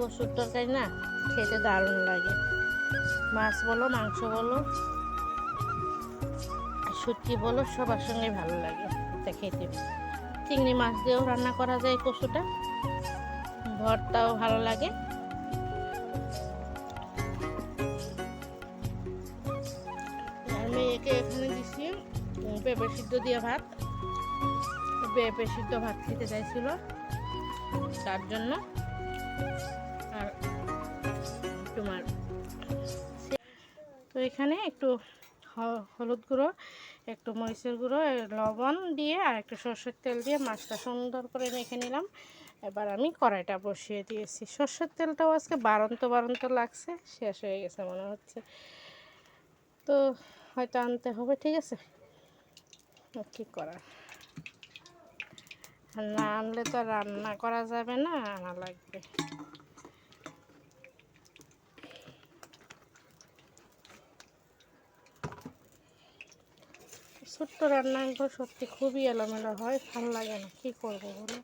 কচুর তরকারি না, খেতে দারুণ লাগে। মাছ বলো, মাংস বলো শুটকি বলো, সবার সঙ্গে ভালো লাগে, এটা খেতে। চিংড়ি মাছ দিয়েও রান্না করা যায় কচুটা ভর্তাও ভালো লাগে। আর মেয়েকে এখানে দিচ্ছি পেঁপে সিদ্ধ দিয়ে ভাত। পেঁপে সিদ্ধ ভাত খেতে চাইছিল, তার জন্য। এখানে একটু হলুদ গুঁড়ো, একটু মরিচের গুঁড়ো লবণ দিয়ে আর একটু সর্ষের তেল দিয়ে মাছটা সুন্দর করে মেখে নিলাম। এবার আমি কড়াইটা বসিয়ে দিয়েছি। সর্ষের তেলটাও আজকে বারন্ত বারন্ত লাগছে, শেষ হয়ে গেছে মনে হচ্ছে। তো হয়তো আনতে হবে, ঠিক আছে? কী করার? না আনলে তো রান্না করা যাবে না, আনা লাগবে। ছোট্ট রান্নাগুলো সত্যি খুবই এলোমেলো হয়, ভালো লাগে না। কী করব বলো?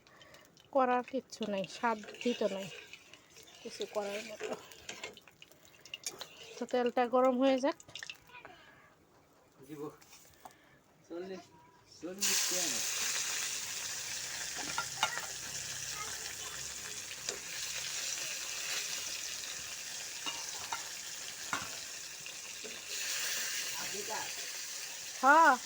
করার কিচ্ছু নেই, স্বাদ দিত নেই। কিছু করার মতো। তো তেলটা গরম হয়ে যাক। হ্যাঁ।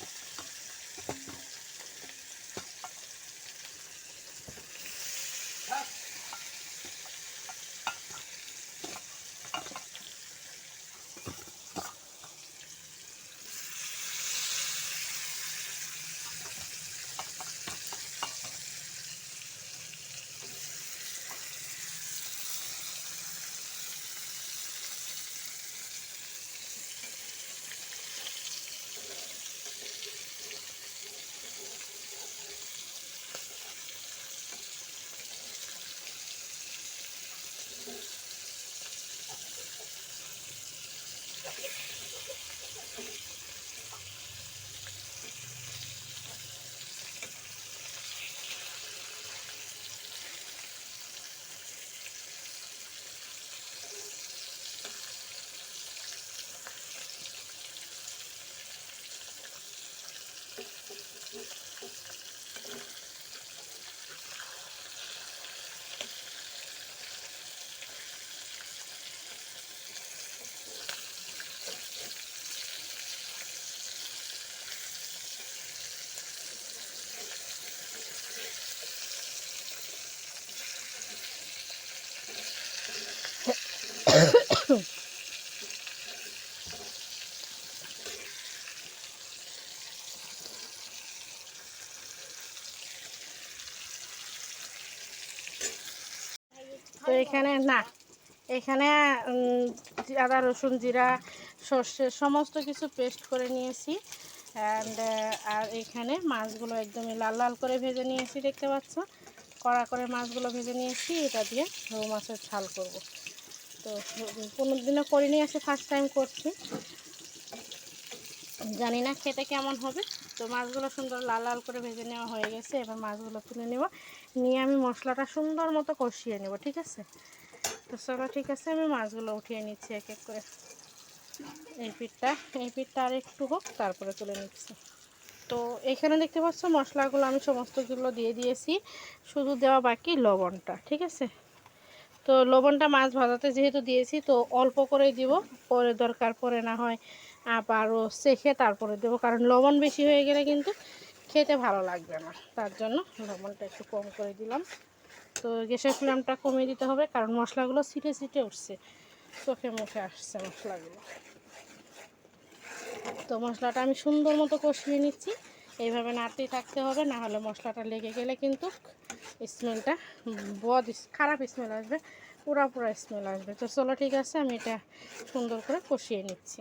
তো এখানে না, এখানে আদা, রসুন, জিরা, সর্ষে সমস্ত কিছু পেস্ট করে নিয়েছি অ্যান্ড আর এখানে মাছগুলো একদমই লাল লাল করে ভেজে নিয়েছি দেখতে পাচ্ছ। কড়া করে মাছগুলো ভেজে নিয়েছি, এটা দিয়ে রৌ মাছের ঝাল করব। তো কোনো দিনও করিনি আসে ফার্স্ট টাইম করছি। জানি না খেতে কেমন হবে। তো মাছগুলো সুন্দর লাল লাল করে ভেজে নেওয়া হয়ে গেছে। এবার মাছগুলো তুলে নেব। নিয়ে আমি মশলাটা সুন্দর মতো কষিয়ে নেব, ঠিক আছে? তো চলো, ঠিক আছে, আমি মাছগুলো উঠিয়ে নিচ্ছি এক এক করে। এই পিঠটা এই পিঠটা আর একটু হোক, তারপরে তুলে নিচ্ছি। তো এখানে দেখতে পাচ্ছ, মশলাগুলো আমি সমস্তগুলো দিয়ে দিয়েছি। শুধু দেওয়া বাকি লবণটা, ঠিক আছে? তো লবণটা মাছ ভাজাতে যেহেতু দিয়েছি, তো অল্প করেই দিব। পরে দরকার, পরে না হয় আবারও চেখে তারপরে দেবো। কারণ লবণ বেশি হয়ে গেলে কিন্তু খেতে ভালো লাগবে না। তার জন্য লবণটা একটু কম করে দিলাম। তো গ্যাসের ফ্লেমটা কমিয়ে দিতে হবে, কারণ মশলাগুলো ছিটে ছিটে উঠছে। চোখে মুখে আসছে মশলাগুলো। তো মশলাটা আমি সুন্দর মতো কষিয়ে নিচ্ছি। এইভাবে নাড়তেই থাকতে হবে, না হলে মশলাটা লেগে গেলে কিন্তু স্মেলটা বদ খারাপ স্মেল আসবে পুরা পুরা স্মেল আসবে। তো চলো ঠিক আছে, আমি এটা সুন্দর করে কষিয়ে নিচ্ছি।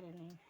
দেখে নি বাইরে নেই